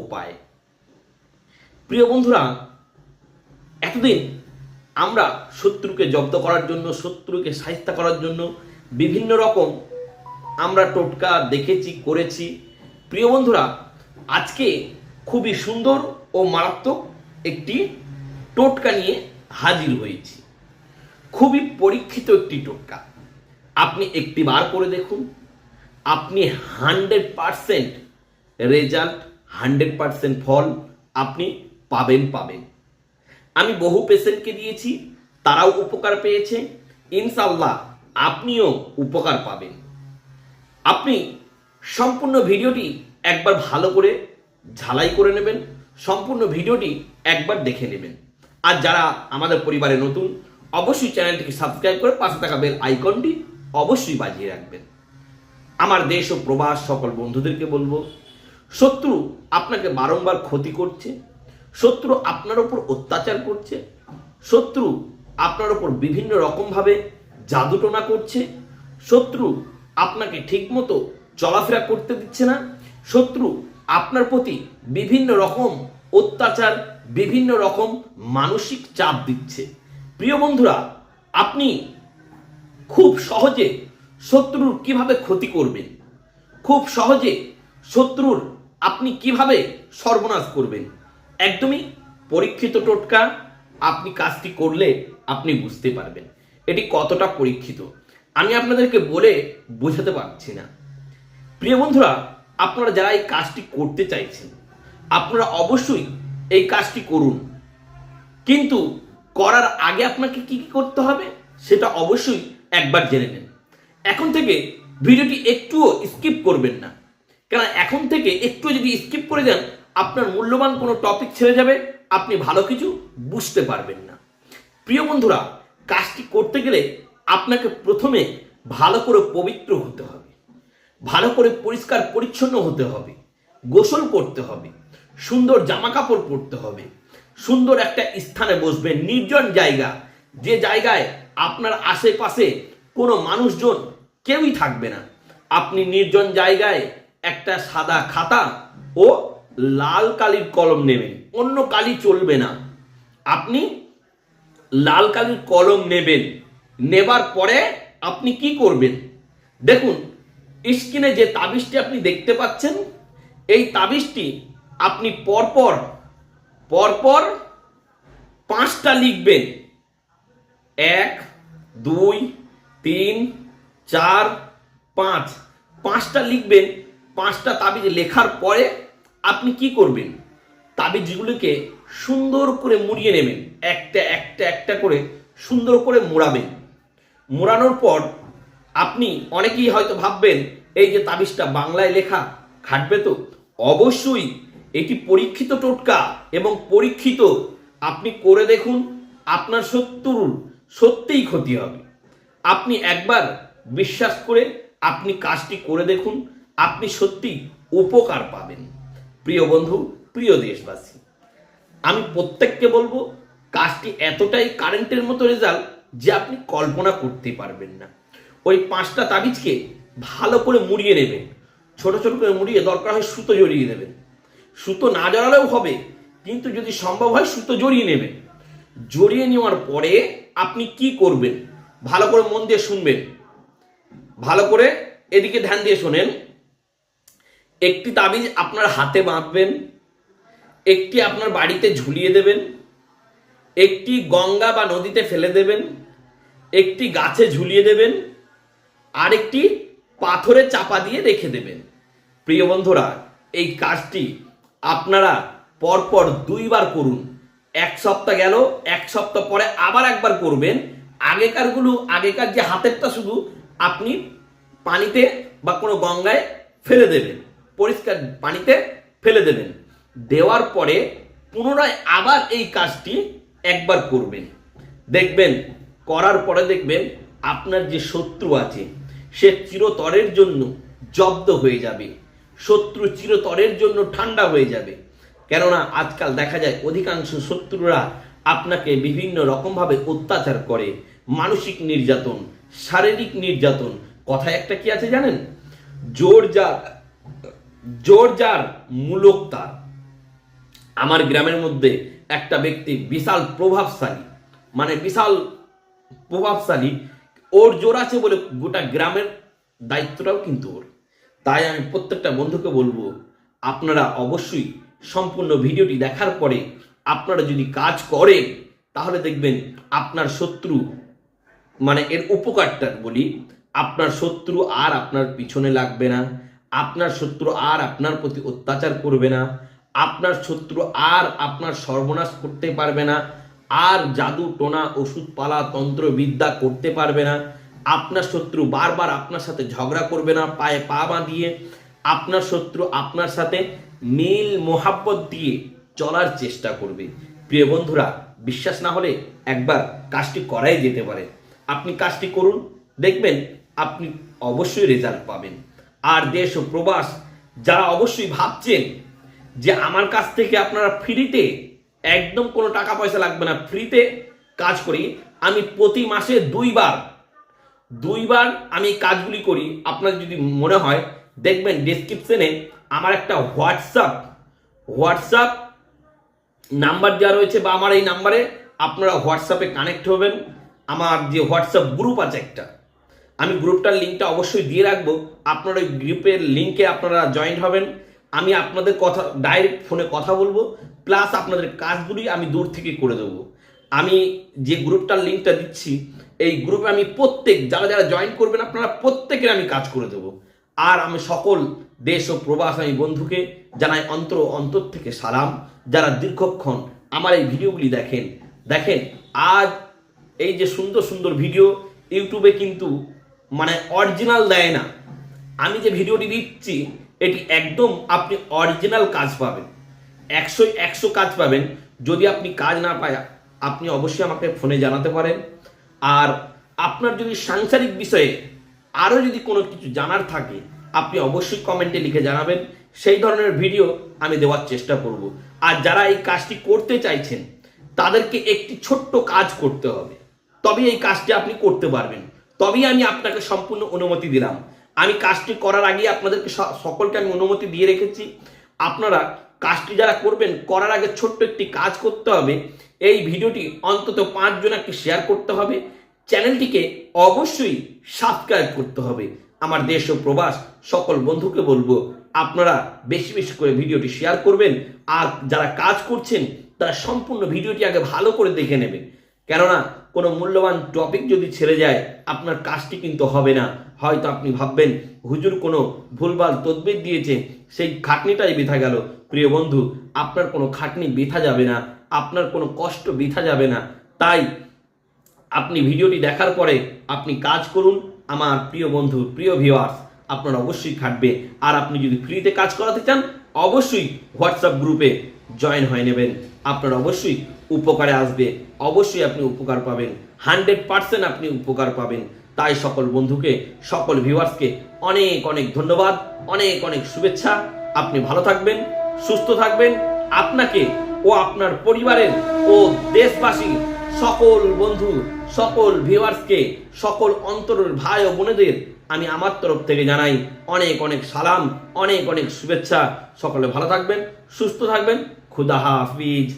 উপায়। প্রিয় বন্ধুরা, এতদিন আমরা শত্রুকে জব্দ করার জন্য, শত্রুকে সাহিত্য করার জন্য বিভিন্ন রকম আমরা টোটকা দেখেছি, করেছি। প্রিয় বন্ধুরা, আজকে খুবই সুন্দর ও মারাত্মক একটি টোটকা নিয়ে হাজির হয়েছি। খুবই পরীক্ষিত একটি টোটকা। আপনি একটি বার করে দেখুন, আপনি hundred percent result hundred percent ফল আপনি পাবেন পাবেন। আমি বহু পেশেন্টকে দিয়েছি, তারাও উপকার পেয়েছে। ইনশাল্লাহ আপনিও উপকার পাবেন। আপনি সম্পূর্ণ ভিডিওটি একবার ভালো করে ঝালাই করে নেবেন, সম্পূর্ণ ভিডিওটি একবার দেখে নেবেন। আর যারা আমাদের পরিবারে নতুন, অবশ্যই চ্যানেলটিকে সাবস্ক্রাইব করে পাশে থাকা বেল আইকনটি অবশ্যই বাজিয়ে রাখবেন। আমার দেশ ও প্রবাস সকল বন্ধুদেরকে বলব শত্রু আপনাকে বারংবার ক্ষতি করছে, শত্রু আপনার উপর অত্যাচার করছে, শত্রু আপনার উপর বিভিন্ন রকমভাবে জাদুটোনা করছে, শত্রু আপনাকে ঠিকমতো চলাফেরা করতে দিচ্ছে না, শত্রু আপনার প্রতি বিভিন্ন রকম অত্যাচার, বিভিন্ন রকম মানসিক চাপ দিচ্ছে। প্রিয় বন্ধুরা, আপনি খুব সহজে শত্রুর কীভাবে ক্ষতি করবেন? খুব সহজে শত্রুর আপনি কীভাবে সর্বনাশ করবেন? একদমই পরীক্ষিত টোটকা আপনি কাজটি করলে আপনি বুঝতে পারবেন। এটি কতটা পরীক্ষিত? আমি আপনাদেরকে বলে বোঝাতে পারছি না। প্রিয় বন্ধুরা, আপনারা যারা এই কাজটি করতে চাইছেন, আপনারা অবশ্যই এই কাজটি করুন। কিন্তু করার আগে আপনাকে কি কি করতে হবে, সেটা অবশ্যই একবার জেনে নেন। এখন থেকে ভিডিওটি একটুও স্কিপ করবেন না। কারণ এখন থেকে একটু যদি স্কিপ করে যান, আপনার মূল্যবান কোনো টপিক ছেড়ে যাবে, আপনি ভালো কিছু বুঝতে পারবেন না। প্রিয় বন্ধুরা, কাজটি করতে গেলে আপনাকে প্রথমে ভালো করে পবিত্র হতে হবে, ভালো করে পরিষ্কার পরিচ্ছন্ন হতে হবে, গোসল করতে হবে, সুন্দর জামা কাপড় পরতে হবে, সুন্দর একটা স্থানে বসবেন, নির্জন জায়গা, যে জায়গায় আপনার আশেপাশে কোনো মানুষজন কেউই থাকবে না। আপনি নির্জন জায়গায় একটা সাদা খাতা ও লাল কালির কলম নেবেন। অন্য কালি চলবে না। আপনি লাল কালির কলম নেবেন। নেবার পরে আপনি কি করবেন? দেখুন, স্ক্রিনে যে তাবিজটি আপনি দেখতে পাচ্ছেন, এই তাবিজটি আপনি পরপর পরপর পাঁচটা লিখবেন। এক, দুই, তিন, চার, পাঁচ। পাঁচটা লিখবেন পাঁচটা তাবিজ লেখার পরে আপনি কি করবেন? তাবিজগুলিকে সুন্দর করে মুড়িয়ে নেবেন। একটা একটা একটা করে সুন্দর করে মোড়াবেন। মোড়ানোর পর আপনি অনেকেই হয়তো ভাববেন, এই যে তাবিজটা বাংলায় লেখা, খাটবে তো? অবশ্যই এটি পরীক্ষিত টোটকা এবং পরীক্ষিত। আপনি করে দেখুন, আপনার শত্রুর সত্যিই ক্ষতি হবে। আপনি একবার বিশ্বাস করে আপনি কাজটি করে দেখুন আপনি সত্যি উপকার পাবেন। প্রিয় বন্ধু, প্রিয় দেশবাসী, আমি প্রত্যেককে বলব, কাজটি এতটাই কারেন্টের মতো রেজাল্ট যে আপনি কল্পনা করতে পারবেন না। ওই পাঁচটা তাবিজকে ভালো করে মুড়িয়ে নেবেন। ছোট ছোট করে মুড়িয়ে, দরকার হয় সুতো জড়িয়ে দেবেন। সুতো না জড়ালেও হবে, কিন্তু যদি সম্ভব হয় সুতো জড়িয়ে নেবেন। জড়িয়ে নেওয়ার পরে আপনি কি করবেন? ভালো করে মন দিয়ে শুনবেন। ভালো করে এদিকে ধ্যান দিয়ে শোনেন। একটি তাবিজ আপনার হাতে বাঁধবেন, একটি আপনার বাড়িতে ঝুলিয়ে দেবেন, একটি গঙ্গা বা নদীতে ফেলে দেবেন, একটি গাছে ঝুলিয়ে দেবেন, আরেকটি পাথরে চাপা দিয়ে রেখে দেবেন। প্রিয় বন্ধুরা, এই কাজটি আপনারা পরপর দুইবার করুন। এক সপ্তাহ গেল, এক সপ্তাহ পরে আবার একবার করবেন। আগেকারগুলো, আগেকার যে হাতেরটা শুধু আপনি পানিতে বা কোনো গঙ্গায় ফেলে দেবেন। পরিষ্কার পানিতে ফেলে দেবেন। দেওয়ার পরে পুনরায় আবার এই কাজটি একবার করবেন। দেখবেন, করার পরে দেখবেন আপনার যে শত্রু আছে, সে চিরতরের জন্য জব্দ হয়ে যাবে। শত্রু চিরতরের জন্য ঠান্ডা হয়ে যাবে। কেননা আজকাল দেখা যায় অধিকাংশ শত্রুরা আপনাকে বিভিন্ন রকমভাবে অত্যাচার করে। মানসিক নির্যাতন, শারীরিক নির্যাতন। কথায় একটা কি আছে জানেন? জোর যার জোর যার মূলক তার আমার গ্রামের মধ্যে একটা ব্যক্তি বিশাল প্রভাবশালী মানে বিশাল প্রভাবশালী, ওর জোর আছে বলে গোটা গ্রামের দায়িত্বটাও কিন্তু ওর। তাই আমি প্রত্যেকটা বন্ধুকে বলব, আপনারা অবশ্যই সম্পূর্ণ ভিডিওটি দেখার পরে আপনারা যদি কাজ করেন, তাহলে দেখবেন আপনার শত্রু মানে এর উপকারটা বলি, আপনার শত্রু আর আপনার পিছনে লাগবে না। আপনার শত্রু আর আপনার প্রতি অত্যাচার করবে না। আপনার শত্রু আর আপনার সর্বনাশ করতে পারবে না। আর জাদু, টোনা, ওষুধ, পালা, তন্ত্র, বিদ্যা করতে পারবে না। আপনার শত্রু বারবার আপনার সাথে ঝগড়া করবে না, পায়ে পা বাঁধিয়ে। আপনার শত্রু আপনার সাথে মিল, মোহাব্বত দিয়ে চলার চেষ্টা করবে। প্রিয় বন্ধুরা, বিশ্বাস না হলে একবার কাজটি করাই যেতে পারে। আপনি কাজটি করুন, দেখবেন আপনি অবশ্যই রেজাল্ট পাবেন। আর দেশ ও প্রবাস যারা অবশ্যই ভাবছেন যে আমার কাছ থেকে আপনারা ফ্রিতে একদম কোনো টাকা পয়সা লাগবে না ফ্রিতে কাজ করি। আমি প্রতি মাসে দুইবার দুইবার আমি কাজগুলি করি। আপনার যদি মনে হয়, দেখবেন ডেসক্রিপশনে আমার একটা হোয়াটসঅ্যাপ হোয়াটসঅ্যাপ নাম্বার দেওয়া রয়েছে বা আমার এই নাম্বারে আপনারা হোয়াটসঅ্যাপে কানেক্ট হবেন। আমার যে হোয়াটসঅ্যাপ গ্রুপ আছে একটা। আমি গ্রুপটার লিঙ্কটা অবশ্যই দিয়ে রাখব। আপনার ওই গ্রুপের লিঙ্কে আপনারা জয়েন্ট হবেন। আমি আপনাদের কথা, ডাইরেক্ট ফোনে কথা বলব। প্লাস আপনাদের কাজগুলি আমি দূর থেকে করে দেবো। আমি যে গ্রুপটার লিঙ্কটা দিচ্ছি, এই গ্রুপে আমি প্রত্যেক, যারা যারা জয়েন করবেন আপনারা প্রত্যেকের আমি কাজ করে দেবো। আর আমি সকল দেশ ও প্রবাস আমি বন্ধুকে জানাই অন্তর অন্তর থেকে সালাম। যারা দীর্ঘক্ষণ আমার এই ভিডিওগুলি দেখেন দেখেন, আজ এই যে সুন্দর সুন্দর ভিডিও, ইউটিউবে কিন্তু মানে অরিজিনাল দেয় না। আমি যে ভিডিওটি দিচ্ছি, এটি একদম আপনি অরিজিনাল কাজ পাবেন। একশো একশো কাজ পাবেন। যদি আপনি কাজ না পায়, আপনি অবশ্যই আমাকে ফোনে জানাতে পারেন। আর আপনার যদি সাংসারিক বিষয়ে আরও যদি কোনো কিছু জানার থাকে, আপনি অবশ্যই কমেন্টে লিখে জানাবেন। সেই ধরনের ভিডিও আমি দেওয়ার চেষ্টা করব। আর যারা এই কাজটি করতে চাইছেন, তাদেরকে একটি ছোট্ট কাজ করতে হবে। তবেই এই কাজটি আপনি করতে পারবেন। তবেই আমি আপনাকে সম্পূর্ণ অনুমতি দিলাম। আমি কাজটি করার আগে আপনাদেরকে সকলকে আমি অনুমতি দিয়ে রেখেছি। আপনারা কাজটি যারা করবেন, করার আগে ছোট্ট একটি কাজ করতে হবে। এই ভিডিওটি অন্তত পাঁচজনকে শেয়ার করতে হবে। চ্যানেলটিকে অবশ্যই সাবস্ক্রাইব করতে হবে। আমার দেশ ও প্রবাস, সকল বন্ধুকে বলব, আপনারা বেশি বেশি করে ভিডিওটি শেয়ার করবেন। আর যারা কাজ করছেন, তারা সম্পূর্ণ ভিডিওটি আগে ভালো করে দেখে নেবেন। কেননা কোনো মূল্যবান টপিক যদি ছেড়ে যায়, আপনার কাজটি কিন্তু হবে না। হয়তো আপনি ভাববেন, হুজুর কোনো ভুলভাল তদবির দিয়েছে, সেই খাটনিটাই বৃথা গেল। প্রিয় বন্ধু, আপনার কোনো খাটনি বৃথা যাবে না, আপনার কোনো কষ্ট বৃথা যাবে না। তাই আপনি ভিডিওটি দেখার পরে আপনি কাজ করুন। আমার প্রিয় বন্ধু, প্রিয় ভিওয়ার্স আপনার অবশ্যই খাটবে। আর আপনি যদি ফ্রিতে কাজ করাতে চান, অবশ্যই হোয়াটসঅ্যাপ গ্রুপে জয়েন হয়ে নেবেন। আপনার অবশ্যই উপকারে আসবে। অবশ্যই আপনি উপকার পাবেন। হান্ড্রেড পার্সেন্ট আপনি উপকার পাবেন। তাই সকল বন্ধুকে, সকল ভিউয়ার্সকে অনেক অনেক ধন্যবাদ। অনেক অনেক শুভেচ্ছা। আপনি ভালো থাকবেন, সুস্থ থাকবেন। আপনাকে ও আপনার পরিবারের ও দেশবাসী সকল বন্ধু, সকল ভিউয়ার্সকে, সকল অন্তরের ভাই ও বোনেদের আমি আমার তরফ থেকে জানাই অনেক অনেক সালাম, অনেক অনেক শুভেচ্ছা। সকলে ভালো থাকবেন, সুস্থ থাকবেন। খুদা হাফিজ।